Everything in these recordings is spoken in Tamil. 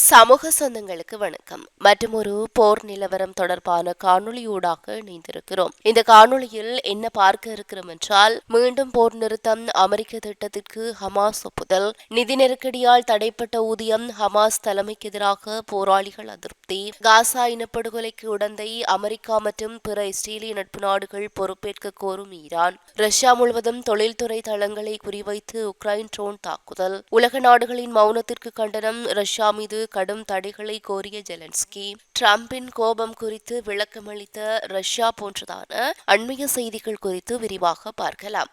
சமூக சொந்தங்களுக்கு வணக்கம். மற்றும் ஒரு போர் நிலவரம் தொடர்பான காணொளியூடாக இணைந்திருக்கிறோம். இந்த காணொளியில் என்ன பார்க்க இருக்கிறோம் என்றால் மீண்டும் போர் நிறுத்தம் அமெரிக்க திட்டத்திற்கு ஹமாஸ் ஒப்புதல். நிதி நெருக்கடியால் தடைப்பட்ட ஊதியம் ஹமாஸ் தலைமைக்கு எதிராக போராளிகள் அதிருப்தி. காசா இனப்படுகொலைக்கு உடந்தை அமெரிக்கா மற்றும் பிற இஸ்ரேலிய நட்பு நாடுகள் பொறுப்பேற்க கோரும் ஈரான். ரஷ்யா முழுவதும் தொழில்துறை தளங்களை குறிவைத்து உக்ரைன் ட்ரோன் தாக்குதல். உலக நாடுகளின் மௌனத்திற்கு கண்டனம் ரஷ்யா மீது கடும் தடைகளை கோரிய ஜெலன்ஸ்கி. டிரம்பின் கோபம் குறித்து விளக்கமளித்த ரஷ்யா போன்றதான அண்மைய செய்திகள் குறித்து விரிவாக பார்க்கலாம்.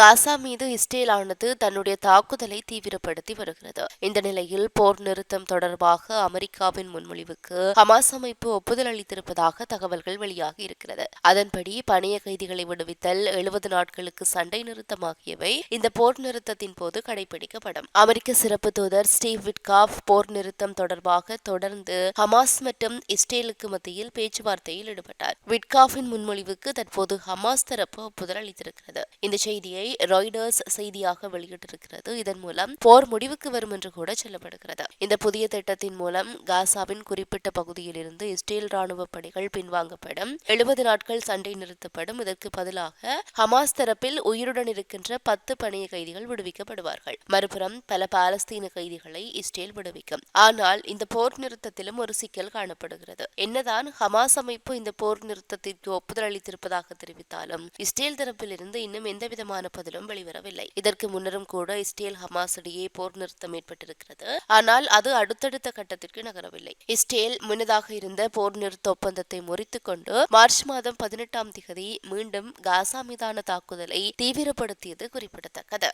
காசா மீது இஸ்ரேலானது தன்னுடைய தாக்குதலை தீவிரப்படுத்தி வருகிறது. இந்த நிலையில் போர் நிறுத்தம் தொடர்பாக அமெரிக்காவின் முன்மொழிவுக்கு ஹமாஸ் அமைப்பு ஒப்புதல் அளித்திருப்பதாக தகவல்கள் வெளியாகி இருக்கிறது. அதன்படி பணைய கைதிகளை விடுவித்தல் எழுபது நாட்களுக்கு சண்டை நிறுத்தம் ஆகியவை இந்த போர் நிறுத்தத்தின் போது கடைபிடிக்கப்படும். அமெரிக்க சிறப்பு தூதர் ஸ்டீவ் விட்காஃப் போர் நிறுத்தம் தொடர்பாக தொடர்ந்து ஹமாஸ் மற்றும் இஸ்ரேலுக்கு மத்தியில் பேச்சுவார்த்தையில் ஈடுபட்டார். விட்காஃபின் முன்மொழிவுக்கு தற்போது ஹமாஸ் தரப்பு ஒப்புதல் அளித்திருக்கிறது. இந்த செய்தியை செய்தியை ராய்டர்ஸ் செய்தியாக வெளியிட்டிருக்கிறது. இதன் மூலம் போர் முடிவுக்கு வரும் என்று கூட சொல்லப்படுகிறது. இந்த புதிய திட்டத்தின் மூலம் காசாவின் குறிப்பிட்ட பகுதியிலிருந்து இஸ்ரேல் ராணுவ படைகள் பின்வாங்கப்படும். எழுபது நாட்கள் சண்டை நிறுத்தப்படும். இதற்கு பதிலாக ஹமாஸ் தரப்பில் உயிருடன் இருக்கின்ற பத்து பணிய கைதிகள் விடுவிக்கப்படுவார்கள். மறுபுறம் பல பாலஸ்தீன கைதிகளை இஸ்ரேல் விடுவிக்கும். ஆனால் இந்த போர் நிறுத்தத்திலும் ஒரு சிக்கல் காணப்படுகிறது. என்னதான் ஹமாஸ் அமைப்பு இந்த போர் நிறுத்தத்திற்கு ஒப்புதல் அளித்திருப்பதாக தெரிவித்தாலும் இஸ்ரேல் தரப்பில் இருந்து இன்னும் எந்தவிதமான பதிலும் வெளிவரவில்லை. இதற்கு முன்னரும் கூட இஸ்ரேல் ஹமாஸ் இடையே போர் நிறுத்தம் ஏற்பட்டிருக்கிறது. ஆனால் அது அடுத்தடுத்த கட்டத்திற்கு நகரவில்லை. இஸ்ரேல் முன்னதாக இருந்த போர் நிறுத்த ஒப்பந்தத்தை முறித்துக் கொண்டு மார்ச் மாதம் பதினெட்டாம் திகதி மீண்டும் காசா மீதான தாக்குதலை தீவிரப்படுத்தியது குறிப்பிடத்தக்கது.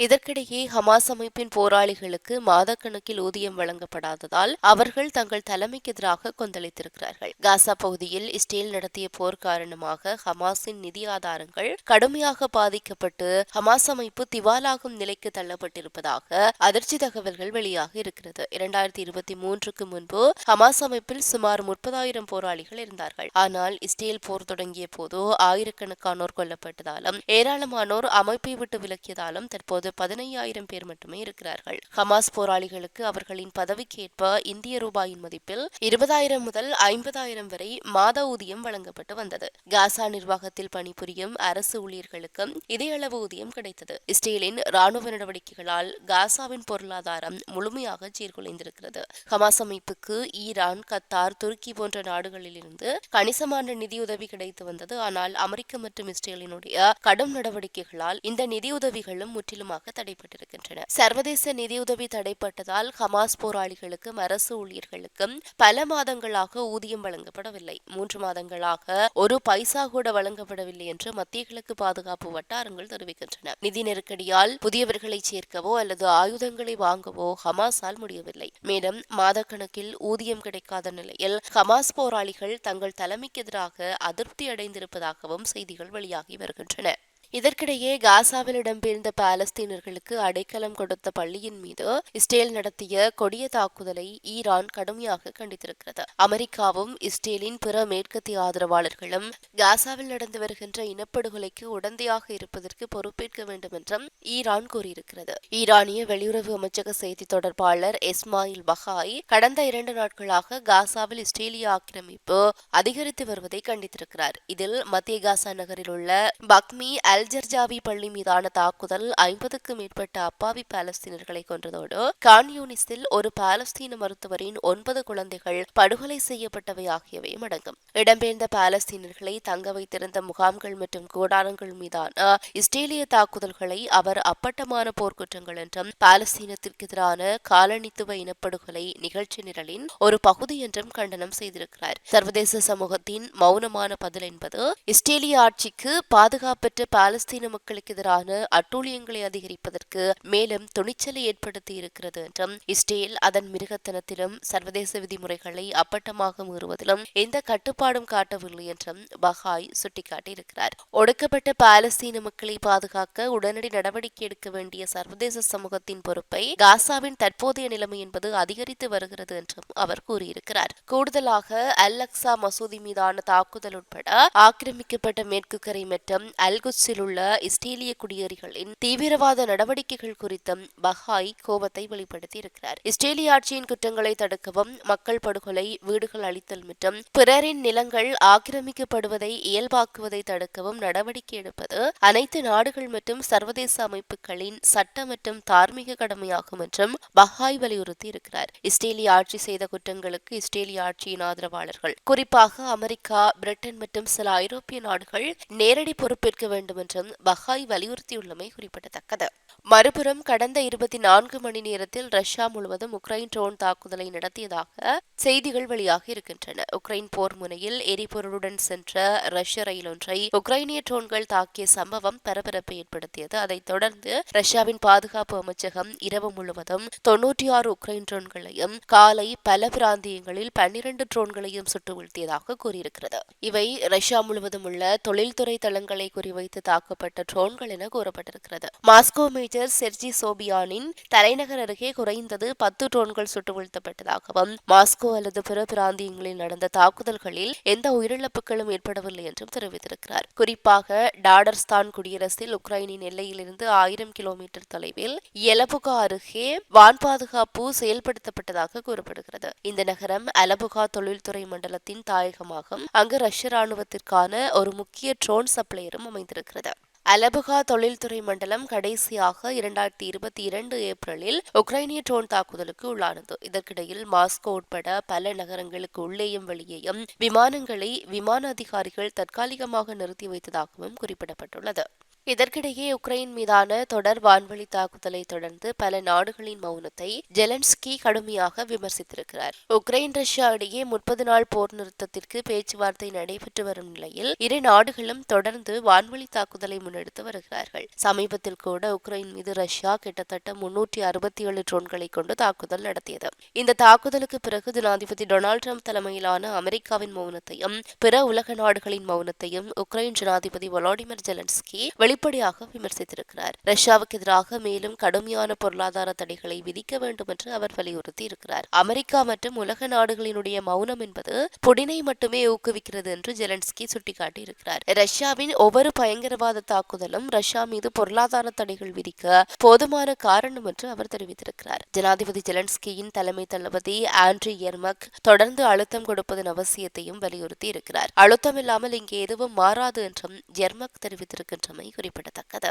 இதற்கிடையே ஹமாஸ் அமைப்பின் போராளிகளுக்கு மாதக்கணக்கில் ஊதியம் வழங்கப்படாததால் அவர்கள் தங்கள் தலைமைக்கு எதிராக கொந்தளித்திருக்கிறார்கள். காசா பகுதியில் இஸ்ரேல் நடத்திய போர் காரணமாக ஹமாஸின் நிதி ஆதாரங்கள் கடுமையாக பாதிக்கப்பட்டு ஹமாஸ் அமைப்பு திவாலாகும் நிலைக்கு தள்ளப்பட்டிருப்பதாக அதிர்ச்சி தகவல்கள் வெளியாக இருக்கிறது. இரண்டாயிரத்தி இருபத்தி மூன்றுக்கு முன்பு ஹமாஸ் அமைப்பில் சுமார் முப்பதாயிரம் போராளிகள் இருந்தார்கள். ஆனால் இஸ்ரேல் போர் தொடங்கிய போது ஆயிரக்கணக்கானோர் கொல்லப்பட்டதாலும் ஏராளமானோர் அமைப்பை விட்டு விலக்கியதாலும் தற்போது தற்போது பதினையாயிரம் பேர் மட்டுமே இருக்கிறார்கள். ஹமாஸ் போராளிகளுக்கு அவர்களின் பதவிக்கேற்ப இந்திய ரூபாயின் மதிப்பில் இருபதாயிரம் முதல் ஐம்பதாயிரம் வரை மாத ஊதியம் வழங்கப்பட்டு வந்தது. காசா நிர்வாகத்தில் பணிபுரியும் அரசு ஊழியர்களுக்கும் இதே அளவு ஊதியம் கிடைத்தது. இஸ்ரேலின் ராணுவ நடவடிக்கைகளால் காசாவின் பொருளாதாரம் முழுமையாக சீர்குலைந்திருக்கிறது. ஹமாஸ் அமைப்புக்கு ஈரான் கத்தார் துருக்கி போன்ற நாடுகளில் இருந்து கணிசமான நிதியுதவி கிடைத்து வந்தது. ஆனால் அமெரிக்க மற்றும் இஸ்ரேலினுடைய கடும் நடவடிக்கைகளால் இந்த நிதியுதவிகளும் முற்றிலும் முற்றிலுமாக தடைப்பட்டிருக்கின்றன சர்வதேச நிதியுதவி தடைப்பட்டதால் ஹமாஸ் போராளிகளுக்கும் அரசு ஊழியர்களுக்கும் பல மாதங்களாக ஊதியம் வழங்கப்படவில்லை. மூன்று மாதங்களாக ஒரு பைசா கூட வழங்கப்படவில்லை என்று மத்திய கிழக்கு பாதுகாப்பு வட்டாரங்கள் தெரிவிக்கின்றன. நிதி நெருக்கடியால் புதியவர்களை சேர்க்கவோ அல்லது ஆயுதங்களை வாங்கவோ ஹமாஸால் முடியவில்லை. மேலும் மாதக்கணக்கில் ஊதியம் கிடைக்காத நிலையில் ஹமாஸ் போராளிகள் தங்கள் தலைமைக்கு எதிராக அதிருப்தி அடைந்திருப்பதாகவும் செய்திகள் வெளியாகி வருகின்றன. இதற்கிடையே காசாவில் இடம்பெயர்ந்த பாலஸ்தீனர்களுக்கு அடைக்கலம் கொடுத்த பள்ளியின் மீது இஸ்ரேல் நடத்திய கொடிய தாக்குதலை ஈரான் கடுமையாக கண்டித்திருக்கிறது. அமெரிக்காவும் இஸ்ரேலின் பிற மேற்கத்திய ஆதரவாளர்களும் காசாவில் நடந்து வருகின்ற இனப்படுகொலைக்கு உடந்தையாக இருப்பதற்கு பொறுப்பேற்க வேண்டும் என்றும் ஈரான் கூறியிருக்கிறது. ஈரானிய வெளியுறவு அமைச்சக செய்தி தொடர்பாளர் எஸ்மாயில் பஹாய் கடந்த இரண்டு நாட்களாக காசாவில் இஸ்ரேலிய ஆக்கிரமிப்பு அதிகரித்து வருவதை கண்டித்திருக்கிறார். இதில் மத்திய காசா நகரில் உள்ள பக்மி அல் அல்ஜர்ஜாவி பள்ளி மீதான தாக்குதல் ஐம்பதுக்கும் மேற்பட்ட அப்பாவி பாலஸ்தீனர்களை கொன்றதோடு கான்யூனிஸில் ஒரு பாலஸ்தீன மருத்துவரின் ஒன்பது குழந்தைகள் படுகொலை செய்யப்பட்டவை ஆகியவையும் அடங்கும் இடம்பெயர்ந்த பாலஸ்தீனர்களை தங்க வைத்திருந்த முகாம்கள் மற்றும் கூடாரங்கள் மீதான இஸ்ரேலிய தாக்குதல்களை அவர் அப்பட்டமான போர்க்குற்றங்கள் என்றும் பாலஸ்தீனத்திற்கு எதிரான காலனித்துவ இனப்படுகொலை நிகழ்ச்சி நிரலின் ஒரு பகுதி என்றும் கண்டனம் செய்திருக்கிறார். சர்வதேச சமூகத்தின் மௌனமான பதில் என்பது இஸ்ரேலிய ஆட்சிக்கு பாதுகாப்பற்ற பாலஸ்தீன மக்களுக்கு எதிரான அட்டூழியங்களை அதிகரிப்பதற்கு மேலும் துணிச்சலை ஏற்படுத்தி இருக்கிறது என்றும் இஸ்ரேல் அதன் மிருகத்தனத்திலும் சர்வதேச விதிமுறைகளை அப்பட்டமாக மீறுவதிலும் எந்த கட்டுப்பாடும் காட்டவில்லை என்றும் பஹாய் சுட்டிக்காட்டியிருக்கிறார். ஒடுக்கப்பட்ட பாலஸ்தீன மக்களை பாதுகாக்க உடனடி நடவடிக்கை எடுக்க வேண்டிய சர்வதேச சமூகத்தின் பொறுப்பை காசாவின் தற்போதைய நிலைமை என்பது அதிகரித்து வருகிறது என்றும் அவர் கூறியிருக்கிறார். கூடுதலாக அல் அக்சா மசூதி மீதான தாக்குதல் உட்பட ஆக்கிரமிக்கப்பட்ட மேற்கு கரை மற்றும் அல்குச்சில் உள்ள இஸ்ரேலிய குடியேறிகளின் தீவிரவாத நடவடிக்கைகள் குறித்தும் பஹாய் கோபத்தை வெளிப்படுத்தி இருக்கிறார் இஸ்ரேலிய ஆட்சியின் குற்றங்களை தடுக்கவும் மக்கள் படுகொலை வீடுகள் அளித்தல் மற்றும் பிறரின் நிலங்கள் ஆக்கிரமிக்கப்படுவதை இயல்பாக்குவதை தடுக்கவும் நடவடிக்கை எடுப்பது அனைத்து நாடுகள் மற்றும் சர்வதேச அமைப்புகளின் சட்ட மற்றும் தார்மீக கடமையாகும் என்றும் பஹாய் வலியுறுத்தி இருக்கிறார் இஸ்ரேலிய ஆட்சி செய்த குற்றங்களுக்கு இஸ்ரேலிய ஆட்சியின் ஆதரவாளர்கள் குறிப்பாக அமெரிக்கா பிரிட்டன் மற்றும் சில ஐரோப்பிய நாடுகள் நேரடி பொறுப்பேற்க வேண்டும் என்றும் பஹாய் வலியுறுத்தியுள்ளமை குறிப்பிடத்தக்கது. மறுபுறம் கடந்த இருபத்தி நான்கு மணி நேரத்தில் ரஷ்யா முழுவதும் உக்ரைன் ட்ரோன் தாக்குதலை நடத்தியதாக செய்திகள் வெளியாக இருக்கின்றன. உக்ரைன் போர் முனையில் எரிபொருளுடன் சென்ற ரஷ்ய ரயில் ஒன்றை உக்ரைனிய ட்ரோன்கள் தாக்கிய சம்பவம் பரபரப்பை ஏற்படுத்தியது. அதைத் தொடர்ந்து ரஷ்யாவின் பாதுகாப்பு அமைச்சகம் இரவு முழுவதும் தொன்னூற்றி ஆறு உக்ரைன் ட்ரோன்களையும் காலை பல பிராந்தியங்களில் பன்னிரண்டு ட்ரோன்களையும் சுட்டு வீழ்த்தியதாக கூறியிருக்கிறது. இவை ரஷ்யா முழுவதும் உள்ள தொழில்துறை தளங்களை குறிவைத்து தாக்கப்பட்ட ட்ரோன்கள் என கூறப்பட்டிருக்கிறது. மாஸ்கோ மேஜர் செர்ஜி சோபியானின் தலைநகர் அருகே குறைந்தது பத்து ட்ரோன்கள் சுட்டு வீழ்த்தப்பட்டதாகவும் மாஸ்கோ அல்லது பிற பிராந்தியங்களில் நடந்த தாக்குதல்களில் எந்த உயிரிழப்புகளும் ஏற்படவில்லை என்றும் தெரிவித்திருக்கிறார். குறிப்பாக டாடர்ஸ்தான் குடியரசில் உக்ரைனின் எல்லையிலிருந்து ஆயிரம் கிலோமீட்டர் தொலைவில் எலபுகா அருகே வான் பாதுகாப்பு செயல்படுத்தப்பட்டதாக கூறப்படுகிறது. இந்த நகரம் அலபுகா தொழில்துறை மண்டலத்தின் தாயகமாகும். அங்கு ரஷ்ய ராணுவத்திற்கான ஒரு முக்கிய ட்ரோன் சப்ளையரும் அமைந்திருக்கிறது. அலபுகா தொழில்துறை மண்டலம் கடைசியாக இரண்டாயிரத்தி இருபத்தி இரண்டு ஏப்ரலில் உக்ரைனிய ட்ரோன் தாக்குதலுக்கு உள்ளானது. இதற்கிடையில் மாஸ்கோ உட்பட பல நகரங்களுக்கு உள்ளேயும் வெளியேயும் விமானங்களை விமான அதிகாரிகள் தற்காலிகமாக நிறுத்தி வைத்ததாகவும் குறிப்பிடப்பட்டுள்ளது. இதற்கிடையே உக்ரைன் மீதான தொடர் வான்வழி தாக்குதலை தொடர்ந்து பல நாடுகளின் மௌனத்தை ஜெலன்ஸ்கி கடுமையாக விமர்சித்திருக்கிறார். உக்ரைன் ரஷ்யா இடையே முப்பது நாள் போர் நிறுத்தத்திற்கு பேச்சுவார்த்தை நடைபெற்று வரும் நிலையில் இரு நாடுகளும் தொடர்ந்து வான்வழி தாக்குதலை முன்னெடுத்து வருகிறார்கள். சமீபத்தில் கூட உக்ரைன் மீது ரஷ்யா கிட்டத்தட்ட முன்னூற்றி அறுபத்தி ஏழு ட்ரோன்களை கொண்டு தாக்குதல் நடத்தியது. இந்த தாக்குதலுக்கு பிறகு ஜனாதிபதி டொனால்டு ட்ரம்ப் தலைமையிலான அமெரிக்காவின் மௌனத்தையும் பிற உலக நாடுகளின் மௌனத்தையும் உக்ரைன் ஜனாதிபதி வொலாடிமிர் ஜெலன்ஸ்கி வெளிப்படையாக விமர்சித்திருக்கிறார். ரஷ்யாவுக்கு எதிராக மேலும் கடுமையான பொருளாதார தடைகளை விதிக்க வேண்டும் என்று அவர் வலியுறுத்தி இருக்கிறார் அமெரிக்கா மற்றும் உலக நாடுகளினுடைய மௌனம் என்பது புடினை மட்டுமே ஊக்குவிக்கிறது என்று ஜெலன்ஸ்கி சுட்டிக்காட்டியிருக்கிறார். ரஷ்யாவின் ஒவ்வொரு பயங்கரவாத தாக்குதலும் ரஷ்யா மீது பொருளாதார தடைகள் விதிக்க போதுமான காரணம் என்று அவர் தெரிவித்திருக்கிறார். ஜனாதிபதி ஜெலன்ஸ்கியின் தலைமை தளபதி ஆண்ட்ரி எர்மக் தொடர்ந்து அழுத்தம் கொடுப்பதன் அவசியத்தையும் வலியுறுத்தி இருக்கிறார் அழுத்தம் இல்லாமல் இங்கே எதுவும் மாறாது என்றும் ஜெர்மக் தெரிவித்திருக்கின்றமை குறிப்பிடத்தக்கது.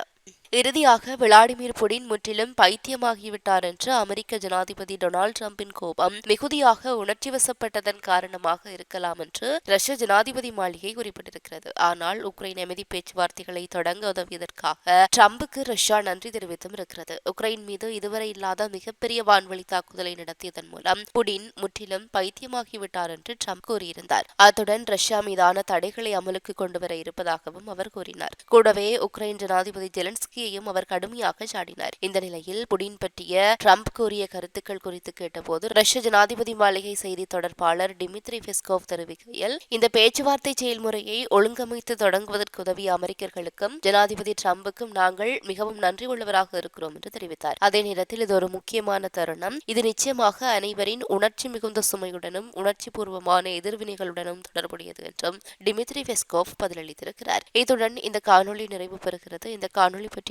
இறுதியாக விளாடிமிர் புடின் முற்றிலும் பைத்தியமாகிவிட்டார் என்று அமெரிக்க ஜனாதிபதி டொனால்டு டிரம்பின் கோபம் மிகுதியாக உணர்ச்சி வசப்பட்டதன் காரணமாக இருக்கலாம் என்று ரஷ்ய ஜனாதிபதி மாளிகை குறிப்பிட்டிருக்கிறது. ஆனால் உக்ரைன் அமைதி பேச்சுவார்த்தைகளை தொடங்க உதவியதற்காக டிரம்புக்கு ரஷ்யா நன்றி தெரிவித்தும் இருக்கிறது. உக்ரைன் மீது இதுவரை இல்லாத மிகப்பெரிய வான்வழி தாக்குதலை நடத்தியதன் மூலம் புடின் முற்றிலும் பைத்தியமாகிவிட்டார் என்று ட்ரம்ப் கூறியிருந்தார். அத்துடன் ரஷ்யா மீதான தடைகளை அமலுக்கு கொண்டுவர இருப்பதாகவும் அவர் கூறினார். கூடவே உக்ரைன் ஜனாதிபதி துருக்கியையும் அவர் கடுமையாக சாடினார். இந்த நிலையில் புடின் பற்றிய ட்ரம்ப் கூறிய கருத்துக்கள் குறித்து கேட்டபோது ரஷ்ய ஜனாதிபதி மாளிகை செய்தி தொடர்பாளர் டிமித்ரி பெஸ்கோவ் தெரிவிக்கையில் இந்த பேச்சுவார்த்தை செயல்முறையை ஒழுங்கமைத்து தொடங்குவதற்கு உதவிய அமெரிக்கர்களுக்கும் ஜனாதிபதி ட்ரம்புக்கும் நாங்கள் மிகவும் நன்றி உள்ளவராக இருக்கிறோம் என்று தெரிவித்தார். அதே நேரத்தில் இது ஒரு முக்கியமான தருணம். இது நிச்சயமாக அனைவரின் உணர்ச்சி மிகுந்த சுமையுடனும் உணர்ச்சி பூர்வமான எதிர்வினைகளுடனும் தொடர்புடையது என்றும் டிமித்ரி பெஸ்கோவ் பதிலளித்திருக்கிறார். இத்துடன் இந்த காணொலி நிறைவு பெறுகிறது. இந்த காணொலி பற்றி